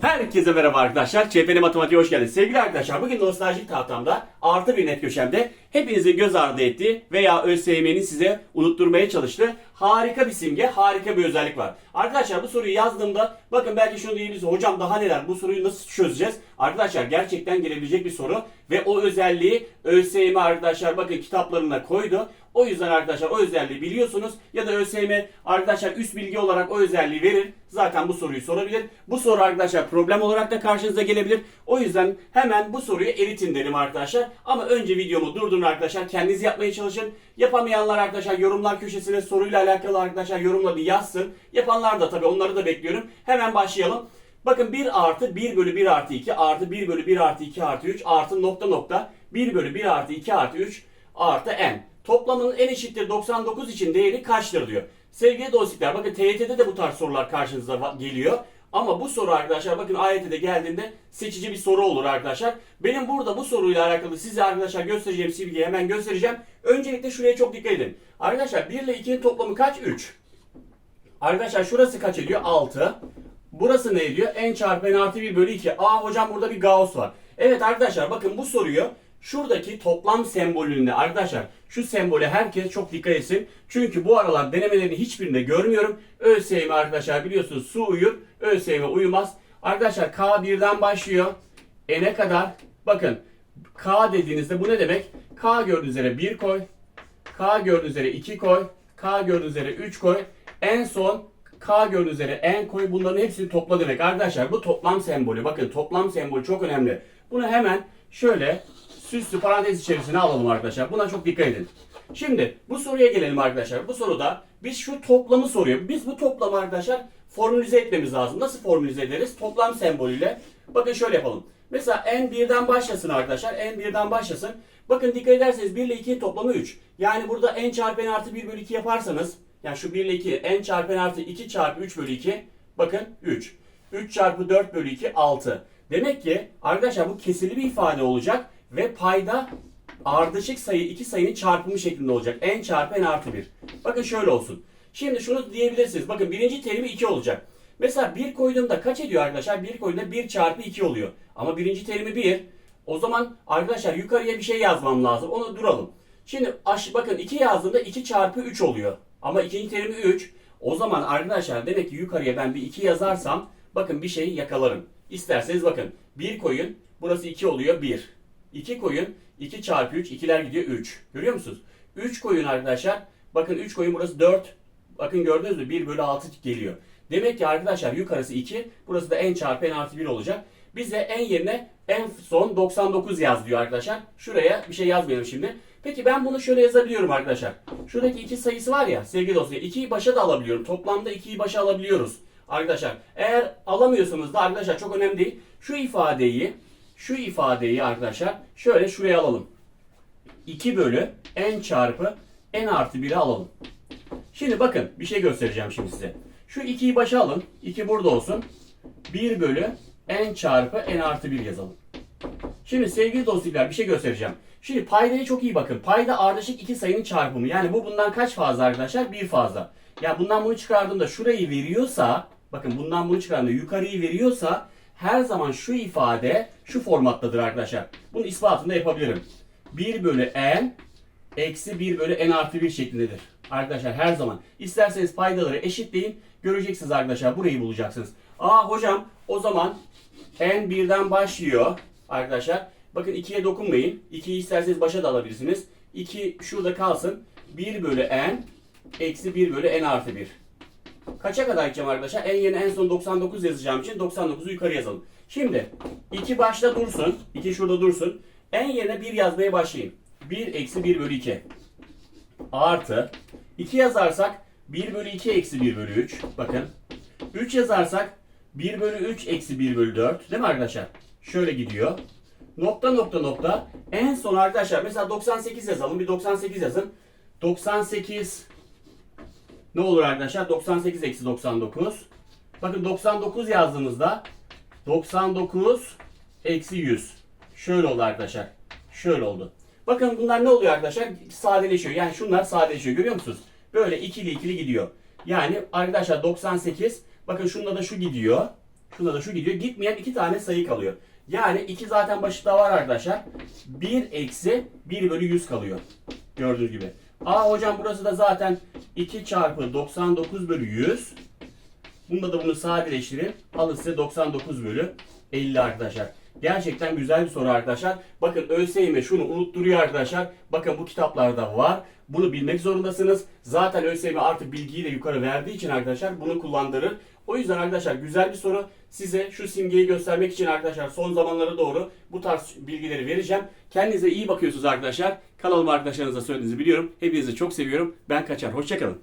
Herkese merhaba arkadaşlar. ÇPN Matematiğe hoş geldiniz. Sevgili arkadaşlar bugün nostaljik tahtamda artı bir net köşemde hepinizin göz ardı ettiği veya ÖSYM'nin size unutturmaya çalıştığı harika bir simge, harika bir özellik var. Arkadaşlar bu soruyu yazdığımda bakın belki şunu diyebilirsiniz. Hocam daha neler bu soruyu nasıl çözeceğiz? Arkadaşlar gerçekten gelebilecek bir soru ve o özelliği ÖSYM arkadaşlar bakın kitaplarına koydu. O yüzden arkadaşlar o özelliği biliyorsunuz ya da ÖSYM arkadaşlar üst bilgi olarak o özelliği verir. Zaten bu soruyu sorabilir. Bu soru arkadaşlar problem olarak da karşınıza gelebilir. O yüzden hemen bu soruyu eritin derim arkadaşlar. Ama önce videomu durdurun arkadaşlar. Kendiniz yapmaya çalışın. Yapamayanlar arkadaşlar yorumlar köşesine soruyla alakalı arkadaşlar yorumları yazsın. Yapanlar da tabii onları da bekliyorum. Hemen başlayalım. Bakın 1 artı 1 bölü 1 artı 2 artı 1 bölü 1 artı 2 artı 3 artı nokta nokta 1 bölü 1 artı 2 artı 3 artı n. Toplamının en eşittir 99 için değeri kaçtır diyor. Sevgili dostlar bakın TYT'de de bu tarz sorular karşınıza geliyor. Ama bu soru arkadaşlar bakın AYT'de geldiğinde seçici bir soru olur arkadaşlar. Benim burada bu soruyla alakalı size arkadaşlar göstereceğim silgiyi hemen göstereceğim. Öncelikle şuraya çok dikkat edin. Arkadaşlar 1 ile 2'nin toplamı kaç? 3. Arkadaşlar şurası kaç ediyor? 6. Burası ne ediyor? n çarpı n artı 1 bölü 2. Aa hocam burada bir Gauss var. Evet arkadaşlar bakın bu soruyu şuradaki toplam sembolünde arkadaşlar şu sembole herkes çok dikkat etsin. Çünkü bu aralar denemelerini hiçbirinde görmüyorum. ÖSYM arkadaşlar biliyorsunuz su uyur. ÖSYM uyumaz. Arkadaşlar K birden başlıyor. N'e kadar bakın K dediğinizde bu ne demek? K gördüğünüz üzere 1 koy. K gördüğünüz üzere 2 koy. K gördüğünüz üzere 3 koy. En son K gördüğünüz üzere en koy. Bunların hepsini topla demek. Arkadaşlar bu toplam sembolü. Bakın toplam sembolü çok önemli. Bunu hemen şöyle süslü parantez içerisine alalım arkadaşlar. Buna çok dikkat edin. Şimdi bu soruya gelelim arkadaşlar. Bu soruda biz şu toplamı soruyor. Biz bu toplamı arkadaşlar formülize etmemiz lazım. Nasıl formülize ederiz? Toplam sembolüyle. Bakın şöyle yapalım. Mesela n birden başlasın arkadaşlar. n birden başlasın. Bakın dikkat ederseniz 1 ile 2'nin toplamı 3. Yani burada n çarpı n artı 1 bölü 2 yaparsanız yani şu 1 ile 2 n çarpı n artı 2 çarpı 3 bölü 2 bakın 3. 3 çarpı 4 bölü 2 6. Demek ki arkadaşlar bu kesirli bir ifade olacak ve payda ardışık sayı iki sayının çarpımı şeklinde olacak. n çarpı n artı 1. Bakın şöyle olsun. Şimdi şunu diyebilirsiniz. Bakın birinci terimi 2 olacak. Mesela 1 koyduğumda kaç ediyor arkadaşlar? 1 koyduğumda 1 çarpı 2 oluyor. Ama birinci terimi 1. O zaman arkadaşlar yukarıya bir şey yazmam lazım. Onu duralım. Şimdi bakın 2 yazdığımda 2 çarpı 3 oluyor. Ama ikinci terimi 3. O zaman arkadaşlar demek ki yukarıya ben bir 2 yazarsam bakın bir şeyi yakalarım. İsterseniz bakın 1 koyun. Burası 2 oluyor 1. 2 koyun 2 çarpı 3 2'ler gidiyor 3. Görüyor musunuz? 3 koyun arkadaşlar. Bakın 3 koyun burası 4. Bakın gördünüz mü? 1 bölü 6 geliyor. Demek ki arkadaşlar yukarısı 2. Burası da n çarpı n artı 1 olacak. Bize n yerine en son 99 yaz diyor arkadaşlar. Şuraya bir şey yazmayalım şimdi. Peki ben bunu şöyle yazabiliyorum arkadaşlar. Şuradaki iki sayısı var ya sevgili dostlar. 2'yi başa da alabiliyorum. Toplamda 2'yi başa alabiliyoruz. Arkadaşlar eğer alamıyorsanız da arkadaşlar çok önemli değil. Şu ifadeyi şu ifadeyi arkadaşlar şöyle şuraya alalım. 2 bölü n çarpı n artı 1'i alalım. Şimdi bakın bir şey göstereceğim şimdi size. Şu 2'yi başa alın. 2 burada olsun. 1 bölü n çarpı n artı 1 yazalım. Şimdi sevgili dostlar bir şey göstereceğim. Şimdi paydaya çok iyi bakın. Payda ardışık iki sayının çarpımı. Yani bu bundan kaç fazla arkadaşlar? Bir fazla. Ya bundan bunu çıkardığımda şurayı veriyorsa bakın bundan bunu çıkardığımda yukarıyı veriyorsa her zaman şu ifade şu formattadır arkadaşlar. Bunun ispatını da yapabilirim. 1 bölü n eksi 1 bölü n artı 1 şeklindedir. Arkadaşlar her zaman. İsterseniz paydaları eşitleyin. Göreceksiniz arkadaşlar. Burayı bulacaksınız. Aa hocam o zaman n birden başlıyor arkadaşlar. Bakın 2'ye dokunmayın. 2'yi isterseniz başa da alabilirsiniz. 2 şurada kalsın. 1 bölü n eksi 1 bölü n artı 1. Kaça kadar gideceğim arkadaşlar? En yerine en son 99 yazacağım için 99'u yukarı yazalım. Şimdi 2 başta dursun. 2 şurada dursun. En yerine 1 yazmaya başlayayım. 1 eksi 1 bölü 2. Artı 2 yazarsak 1 bölü 2 eksi 1 bölü 3. Bakın. 3 yazarsak 1 bölü 3 eksi 1 bölü 4. Değil mi arkadaşlar? Şöyle gidiyor. Nokta nokta nokta. En son arkadaşlar mesela 98 yazalım. Bir 98 yazın. 98 ne olur arkadaşlar? 98 eksi 99. Bakın 99 yazdığımızda 99 eksi 100. Şöyle oldu arkadaşlar. Şöyle oldu. Bakın bunlar ne oluyor arkadaşlar? Sadeleşiyor. Yani şunlar sadeleşiyor. Görüyor musunuz? Böyle ikili ikili gidiyor. Yani arkadaşlar 98 bakın şunda da şu gidiyor. Şunda da şu gidiyor. Gitmeyen iki tane sayı kalıyor. Yani 2 zaten başında var arkadaşlar. 1 eksi 1 bölü 100 kalıyor. Gördüğünüz gibi. Aa hocam burası da zaten 2 çarpı 99 bölü 100. Bunda da bunu sadeleştirin. Alın size 99 bölü 50 arkadaşlar. Gerçekten güzel bir soru arkadaşlar. Bakın ÖSYM şunu unutturuyor arkadaşlar. Bakın bu kitaplarda var. Bunu bilmek zorundasınız. Zaten ÖSYM artık bilgiyi de yukarı verdiği için arkadaşlar bunu kullandırır. O yüzden arkadaşlar güzel bir soru. Size şu simgeyi göstermek için arkadaşlar son zamanlara doğru bu tarz bilgileri vereceğim. Kendinize iyi bakıyorsunuz arkadaşlar. Kanalıma arkadaşlarınıza söylediğinizi biliyorum. Hepinizi çok seviyorum. Ben kaçar. Hoşçakalın.